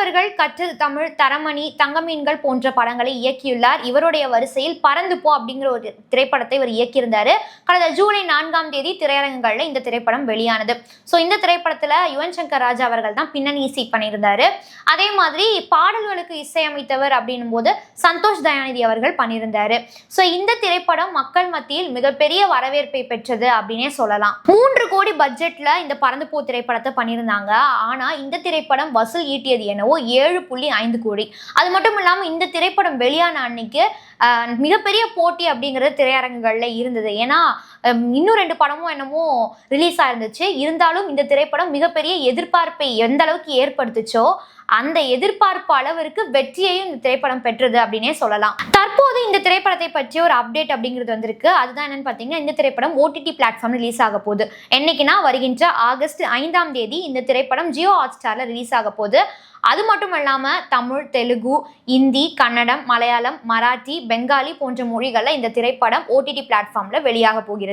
அவர்கள் கற்றது தமிழ் தரமணி தங்கமீன்கள் போன்ற படங்களை இயக்கியுள்ளார். இவருடைய வரிசையில் பறந்து போ அப்படிங்கிற ஒரு திரைப்படத்தை இவர் இயக்கியிருந்தாரு. கடந்த ஜூலை நான்காம் தேதி திரையரங்குகளில் இந்த திரைப்படம் வெளியானது. ஸோ இந்த திரைப்படத்தில் யுவன் சங்கர் ராஜா அவர்கள் தான் பின்னணி இசை பண்ணியிருந்தாரு. அதே மாதிரி பாடல்களுக்கு இசையமைத்தவர் அப்படின்னும் போது சந்தோஷ் தயாநிதி அவர்கள் பண்ணியிருந்தாரு. ஸோ இந்த திரைப்படம் மக்கள் மத்தியில் மிகப்பெரிய வரவேற்பை பெற்றது அப்படின்னே சொல்லலாம். மூன்று கோடி பட்ஜெட்ல இந்த பறந்து போ திரைப்படத்தை பண்ணியிருந்தாங்க. ஆனா இந்த திரைப்படம் வசூல் ஈட்டியது என்னவோ ஏழு புள்ளி ஐந்து கோடி. அது மட்டும் இல்லாமல் இந்த திரைப்படம் வெளியான அன்னைக்கு மிகப்பெரிய போட்டி அப்படிங்கிறது திரையரங்குகளில் இருந்தது. ஏன்னா இன்னும் ரெண்டு படமும் என்னமோ ரிலீஸ் ஆயிருந்துச்சு. இருந்தாலும் இந்த திரைப்படம் மிகப்பெரிய எதிர்பார்ப்பை எந்த அளவுக்கு ஏற்படுத்துச்சோ அந்த எதிர்பார்ப்பு அளவிற்கு வெற்றியையும் இந்த திரைப்படம் பெற்றது அப்படின்னே சொல்லலாம். தற்போது இந்த திரைப்படத்தை பற்றி ஒரு அப்டேட் அப்படிங்கிறது வந்திருக்கு. அதுதான் என்னன்னு பார்த்தீங்கன்னா இந்த திரைப்படம் ஓடிடி பிளாட்ஃபார்ம் ரிலீஸ் ஆக போகுது. என்னைக்குன்னா வருகின்ற ஆகஸ்ட் ஐந்தாம் தேதி இந்த திரைப்படம் ஜியோ ஹாட் ஸ்டாரில் ரிலீஸ் ஆக போகுது. அது மட்டும் இல்லாமல் தமிழ் தெலுங்கு இந்தி கன்னடம் மலையாளம் மராத்தி பெங்காலி போன்ற மொழிகளில் இந்த திரைப்படம் ஓடிடி பிளாட்ஃபார்மில் வெளியாக போகிறது.